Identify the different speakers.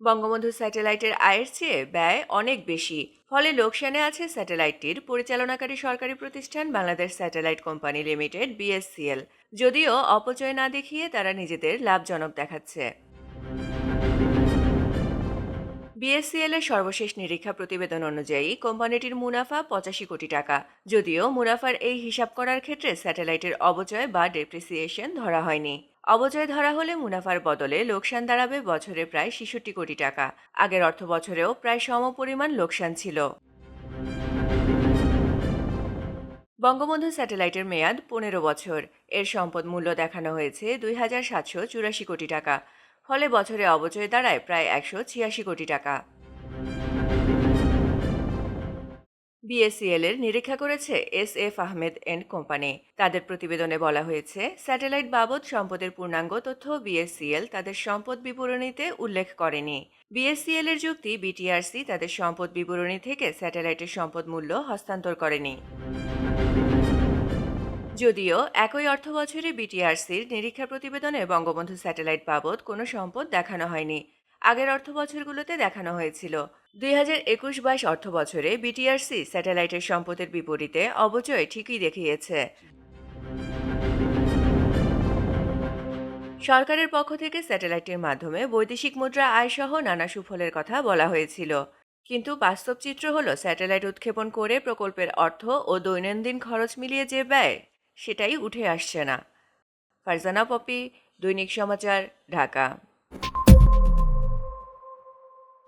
Speaker 1: বঙ্গবন্ধু স্যাটেলাইটের আয়ের চেয়ে ব্যয় অনেক বেশি। ফলে লোকসানে আছে স্যাটেলাইটটির পরিচালনাকারী সরকারি প্রতিষ্ঠান Bangladesh satellite company limited, BSCL. যদিও অপচয় না দেখিয়ে তারা নিজেদের লাভজনক দেখাচ্ছে। বিএসসিএল এর সর্বশেষ নিরীক্ষা প্রতিবেদন অনুযায়ী কোম্পানিটির মুনাফা পঁচাশি কোটি টাকা। যদিও মুনাফার এই হিসাব করার ক্ষেত্রে স্যাটেলাইটের অবচয় বা ডেপ্রিসিয়েশন ধরা হয়নি। অবচয় ধরা হলে মুনাফার বদলে লোকসান দাঁড়াবে বছরে প্রায় ছেষট্টি কোটি টাকা। আগের অর্থ বছরেও প্রায় সমপরিমাণ লোকসান ছিল। বঙ্গবন্ধু স্যাটেলাইটের মেয়াদ পনেরো বছর। এর সম্পদ মূল্য দেখানো হয়েছে দুই হাজার সাতশো চুরাশি কোটি টাকা। ফলে বছরে অবচয় দাঁড়ায় প্রায় একশো ছিয়াশি কোটি টাকা। বিএসসিএল এর নিরীক্ষা করেছে S F Ahmed and company. তাদের প্রতিবেদনে বলা হয়েছে, স্যাটেলাইট বাবদ সম্পদের পূর্ণাঙ্গ তথ্য বিএসসিএল তাদের সম্পদ বিবরণীতে উল্লেখ করেনি। বিএসসিএল এর যুক্তি বিটিআরসি তাদের সম্পদ বিবরণী থেকে স্যাটেলাইটের সম্পদ মূল্য হস্তান্তর করেনি। যদিও একই অর্থ বছরে বিটিআরসির নিরীক্ষা প্রতিবেদনে বঙ্গবন্ধু স্যাটেলাইট বাবদ কোনো সম্পদ দেখানো হয়নি। আগের অর্থ বছরগুলোতে দেখানো হয়েছিল। দুই হাজার একুশ বাইশ অর্থ বছরে বিটিআরসি স্যাটেলাইটের সম্পদের বিপরীতে অবচয় ঠিকই দেখিয়েছে। সরকারের পক্ষ থেকে স্যাটেলাইটের মাধ্যমে বৈদেশিক মুদ্রা আয়সহ নানা সুফলের কথা বলা হয়েছিল। কিন্তু বাস্তব চিত্র হলো স্যাটেলাইট উৎক্ষেপণ করে প্রকল্পের অর্থ ও দৈনন্দিন খরচ মিলিয়ে যে ব্যয়, সেটাই উঠে আসছে না। ফারজানা পপি, দৈনিক সমাচার, ঢাকা।